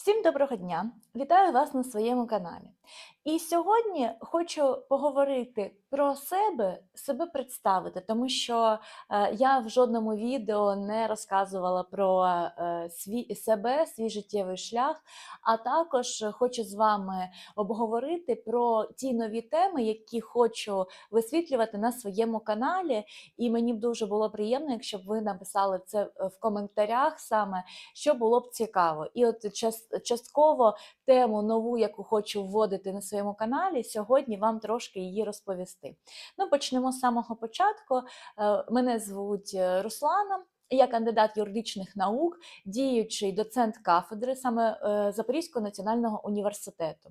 Всім доброго дня! Вітаю вас на своєму каналі. І сьогодні хочу поговорити про себе, себе представити, тому що е, я в жодному відео не розказувала про е, свій, себе, свій життєвий шлях, а також хочу з вами обговорити про ті нові теми, які хочу висвітлювати на своєму каналі. І мені б дуже було приємно, якщо б ви написали це в коментарях саме, що було б цікаво. І от час- частково тему нову, яку хочу вводити на своєму каналі, сьогодні вам трошки її розповісти. Ну, почнемо з самого початку. Е, Мене звуть е, Руслана. Я кандидат юридичних наук, діючий доцент кафедри саме е, Запорізького національного університету.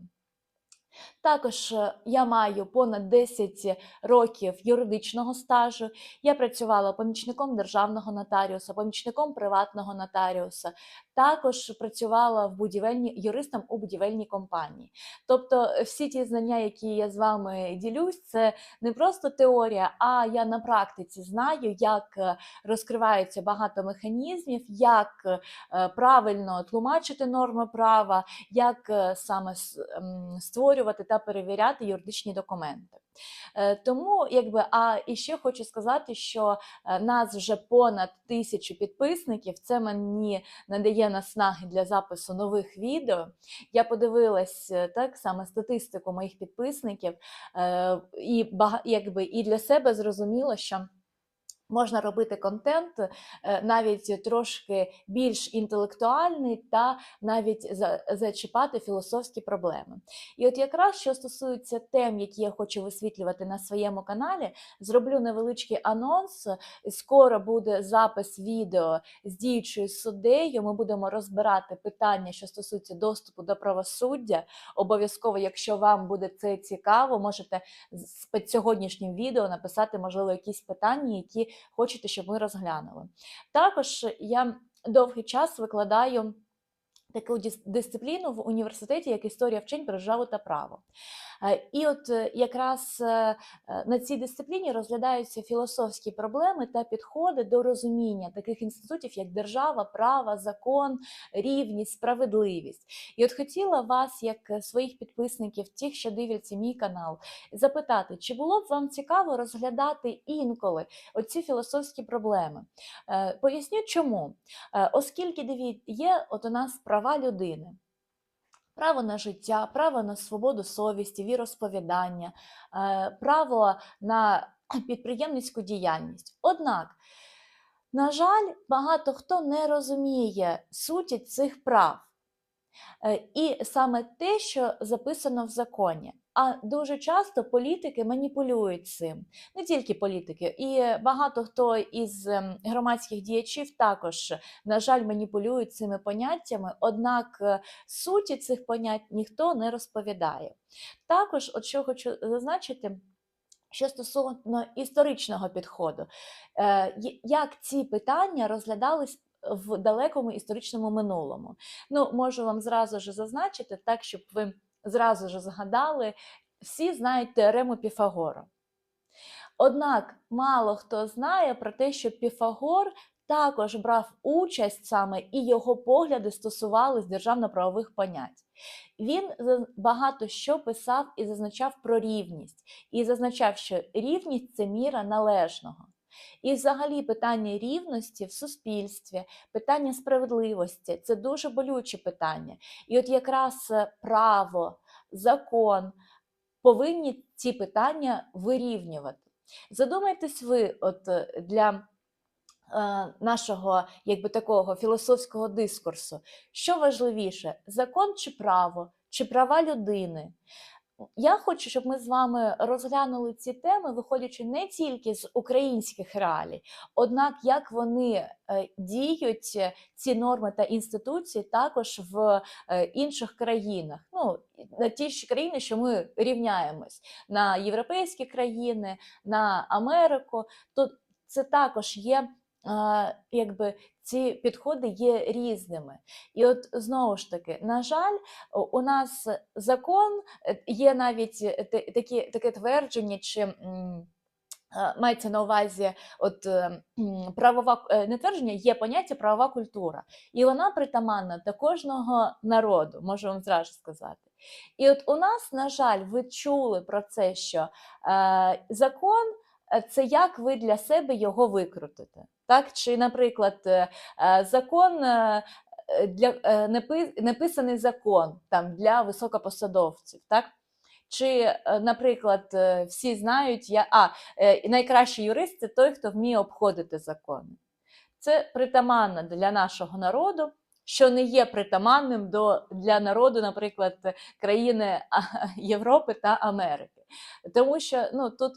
Також е, я маю понад 10 років юридичного стажу. Я працювала помічником державного нотаріуса, помічником приватного нотаріуса. Також працювала в будівельні юристом у будівельній компанії. Тобто, е, всі ті знання, які я з вами ділюсь, це не просто теорія, а я на практиці знаю, як е, розкривається багато механізмів, як правильно тлумачити норми права, як саме с- ем, та перевіряти юридичні документи. Е, Тому, якби, а і ще хочу сказати, що е, нас вже понад тисячу підписників. Це мені надає наснаги для запису нових відео. Я подивилась е, так саме статистику моїх підписників, і якби і для себе зрозуміла, що. Можна робити контент е, навіть трошки більш інтелектуальний та навіть за- зачіпати філософські проблеми. І от якраз що стосується тем, які я хочу висвітлювати на своєму каналі, зроблю невеличкий анонс. Скоро буде запис відео з діючою суддею. Ми будемо розбирати питання, що стосуються доступу до правосуддя. Обов'язково, якщо вам буде це цікаво, можете з сьогоднішнім відео написати, можливо, якісь питання, які хочете, щоб ми розглянули. Також я довгий час викладаю таку дисципліну в університеті, як історія вчень державу та право. Е, І от е, якраз е, на цій дисципліні розглядаються філософські проблеми та підходи до розуміння таких інститутів, як держава, право, закон, рівність, справедливість. І от хотіла вас, як своїх підписників, тих, що дивляться мій канал, запитати, чи було б вам цікаво розглядати інколи оці філософські проблеми? Поясню чому. Оскільки дивіться, є от у нас права людини. Право на життя, право на свободу совісті, віросповідання, е, право на підприємницьку діяльність. Однак, на жаль, багато хто не розуміє суті цих прав. Е, І саме те, що записано в законі. А дуже часто політики маніпулюють цим. Не тільки політики, і багато хто із ем, громадських діячів також, на жаль, маніпулюють цими поняттями, однак е, суті цих понять ніхто не розповідає. Також, от що хочу зазначити. Що стосовно історичного підходу, е, як ці питання розглядались в далекому історичному минулому? Ну, можу вам зразу ж зазначити, так, щоб ви зразу ж згадали, всі знають теорему Піфагора. Однак мало хто знає про те, що Піфагор також брав участь саме і його погляди стосувались державно-правових понять. Він багато що писав і зазначав про рівність, і зазначав, що рівність це міра належного. І взагалі питання рівності в суспільстві, питання справедливості це дуже болюче питання. І от якраз е, право, закон повинні ці питання вирівнювати. Задумайтесь ви, от е, для е, нашого якби такого філософського дискурсу, що важливіше: закон чи право, чи права людини? Я хочу, щоб ми з вами розглянули ці теми, виходячи не тільки з українських реалій, однак як вони е, діють, е, ці норми та інституції, також в е, інших країнах. Ну, на ті ж країни, що ми рівняємось на європейські країни, на Америку, то це також є. Якби ці підходи є різними, і от знову ж таки, на жаль, у- нас закон е, є навіть е, такі, таке твердження чи Мається на увазі, от е, правова е, не твердження, є поняття правова культура, і вона притаманна до кожного народу, можу вам зразу сказати. І от у нас, на жаль, ви чули про це, що е, закон це як ви для себе його викрутите. Так? Чи, наприклад, е, е, закон е, е, для е, неписаний закон там, для високопосадовців. Так? Чи, е, наприклад, е, всі знають, я, а, е, найкращий юрист це той, хто вміє обходити закони. Це притаманно для нашого народу, що не є притаманним до, для народу, наприклад, країни Європи та Америки. Тому що ну, тут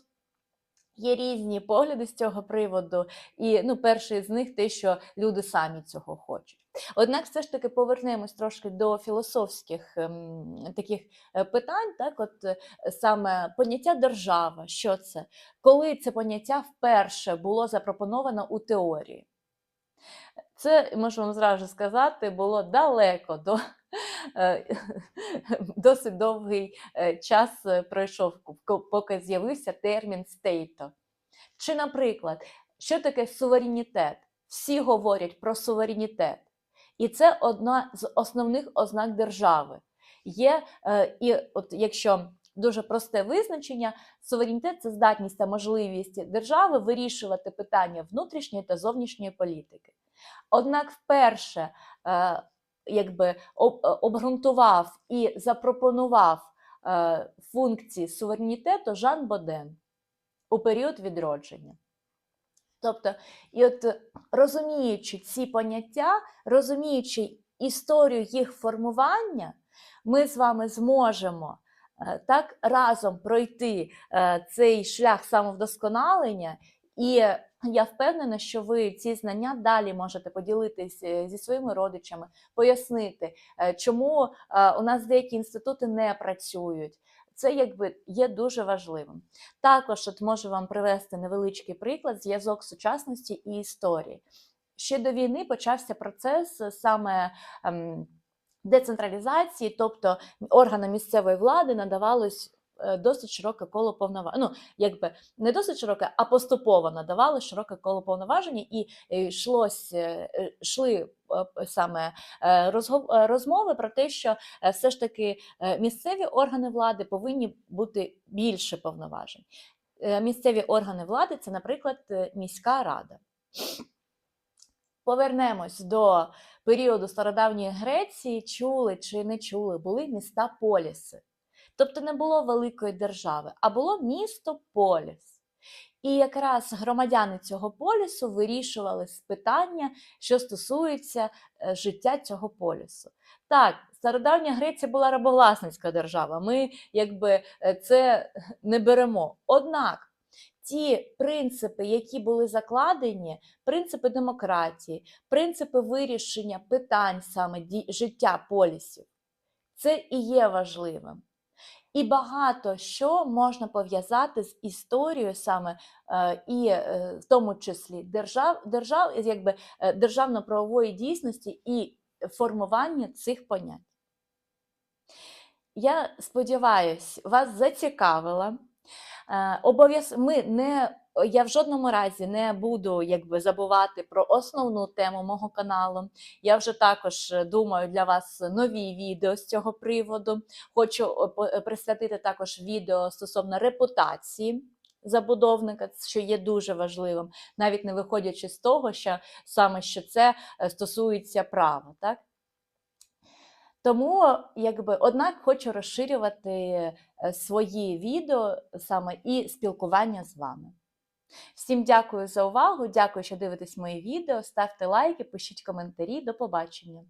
є різні погляди з цього приводу, і ну, перший з них те, що люди самі цього хочуть. Однак, все ж таки повернемось трошки до філософських ем, таких е, питань, так, от е, саме поняття держава, що це? Коли це поняття вперше було запропоновано у теорії? Це, можу вам зразу сказати, було далеко до досить довгий е, час е, пройшов, поки з'явився термін стейто. Чи, наприклад, що таке суверенітет? Всі говорять про суверенітет. І це одна з основних ознак держави. Є, е, і от якщо дуже просте визначення, суверенітет це здатність та можливість держави вирішувати питання внутрішньої та зовнішньої політики. Однак вперше е, якби е, обґрунтував і запропонував е, функції суверенітету Жан Боден у період відродження. Тобто, і от е, розуміючи ці поняття, розуміючи історію їх формування, ми з вами зможемо так разом пройти цей шлях самовдосконалення, і я впевнена, що ви ці знання далі можете поділитись е, зі своїми родичами, пояснити, е, чому е, у нас деякі інститути не працюють. Це якби є дуже важливим. Також от можу вам привести невеличкий приклад зв'язок сучасності і історії. Ще до війни почався процес саме ем, децентралізації, тобто органам місцевої влади надавалось досить широке коло повноважень. Ну, якби не досить широке, а поступово надавали широке коло повноважень, і е, йшлось, е, е, йшли е, саме е, е, розмови про те, що е, все ж таки е, місцеві органи влади повинні бути більше повноважень. Е, Місцеві органи влади це, наприклад, е, міська рада. Повернемось до періоду стародавньої Греції, чули чи не чули, були міста поліси. Тобто не було великої держави, а було місто поліс. І якраз громадяни цього полісу вирішували питання, що стосується е, життя цього полісу. Так, стародавня Греція була рабовласницька держава. Ми якби е, це не беремо. Однак ті принципи, які були закладені, принципи демократії, принципи вирішення питань саме життя полісів, це і є важливим. І багато що можна пов'язати з історією саме е, і е, в тому числі держав, держав, якби, е, державно-правової дійсності і формування цих понять. Я сподіваюся, вас зацікавила. Ми не... Я в жодному разі не буду якби, забувати про основну тему мого каналу. Я вже також е, думаю для вас нові відео з цього приводу. Хочу е, е, присвятити також відео стосовно репутації забудовника, що є дуже важливим, навіть не виходячи з того, що саме що це е, стосується права. Так? Тому, якби, однак, хочу розширювати е, свої відео саме і спілкування з вами. Всім дякую за увагу, дякую, що дивитесь мої відео. Ставте лайки, пишіть коментарі. До побачення.